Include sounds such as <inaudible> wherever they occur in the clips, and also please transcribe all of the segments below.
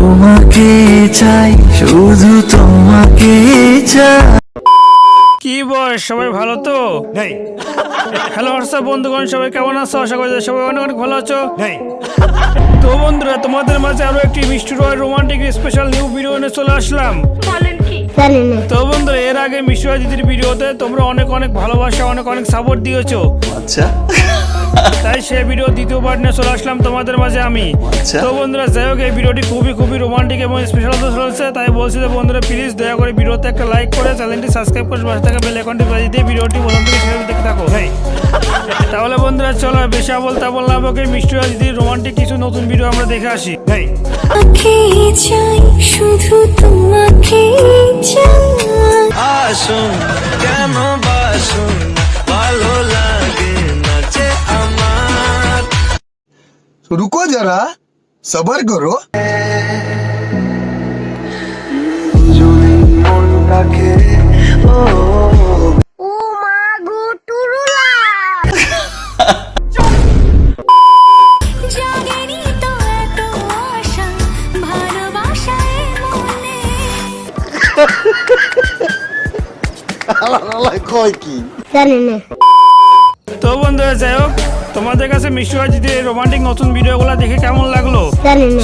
তোমাকে চাই শুধু তোমাকে চাই। কি বয়স সবাই ভালো তো? নেই। হ্যালো হোয়াটসঅ্যাপ বন্ধুগণ? সবাই কেমন আছো? আশা করি সবাই অনেক অনেক ভালো আছো। নেই। তো বন্ধুরা তোমাদের মাঝে আরও একটি মিষ্টি রয় রোমান্টিক স্পেশাল নিউ ভিডিও নিয়ে চলে আসলাম। তো বন্ধুরা এর আগে মিষ্টি রয় দিদির ভিডিওতে তোমরা অনেক অনেক ভালোবাসা অনেক অনেক সাপোর্ট দিয়েছ। আচ্ছা। তাই সে ভিডিও দ্বিতীয়বার নিয়ে চলে আসলাম তোমাদের মাঝে আমি। আচ্ছা। তো বন্ধুরা যাই হোক এই ভিডিওটি খুবই খুবই রোমান্টিক এবং স্পেশাল তো চলছে। তাই বলছি যে বন্ধুরা প্লিজ দয়া করে ভিডিওতে একটা লাইক করে চ্যানেলটি সাবস্ক্রাইব করে পাশে থাকা বেল আইকনটি বাজিয়ে দিয়ে ভিডিওটি প্রথম থেকে শেষ দেখতে থাকো। নেই তাহলে বন্ধুরা চলো বেশি আবল তাবল না বকে মিষ্টি দিদির রোমান্টিক কিছু নতুন ভিডিও আমরা দেখে আসি। চাই শুধু তোমাকে रुको जरा सबर करो <laughs> যদি মন রাখে ও ও মা গো টুরুলা জাগেনি তো এত আশা ভালোবাসায় মনে জানি না তো বন্ধুরা যাই হোক তোমাদের কাছে মিষ্টি দিদির রোমান্টিক নতুন ভিডিওগুলো দেখে কেমন লাগল?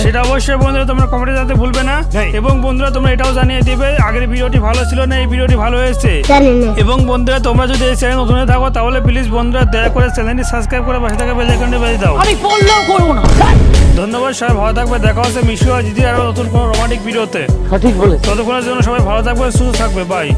সেটা অবশ্যই বন্ধুরা তোমরা কমেন্টে জানাতে ভুলবে না। হ্যাঁ। এবং বন্ধুরা তোমরা এটাও জানিয়ে দিবে আগের ভিডিওটি ভালো ছিল না এই ভিডিওটি ভালো হয়েছে। এবং বন্ধুরা তোমরা যদি এই চ্যানেল নতুন হয়ে থাকো তাহলে প্লিজ বন্ধুরা দয়া করে চ্যানেলটি সাবস্ক্রাইব করে পাশে থাকা বেল আইকনটি বাজিয়ে দাও। আমি বললেও করব না। ধন্যবাদ সবাই ভালো থাকবে। দেখা হচ্ছে মিশু আর দিদি আরও নতুন কোনো রোমান্টিক ভিডিওতে সঠিক বলে ততক্ষণের জন্য সবাই ভালো থাকবে সুস্থ থাকবে। বাই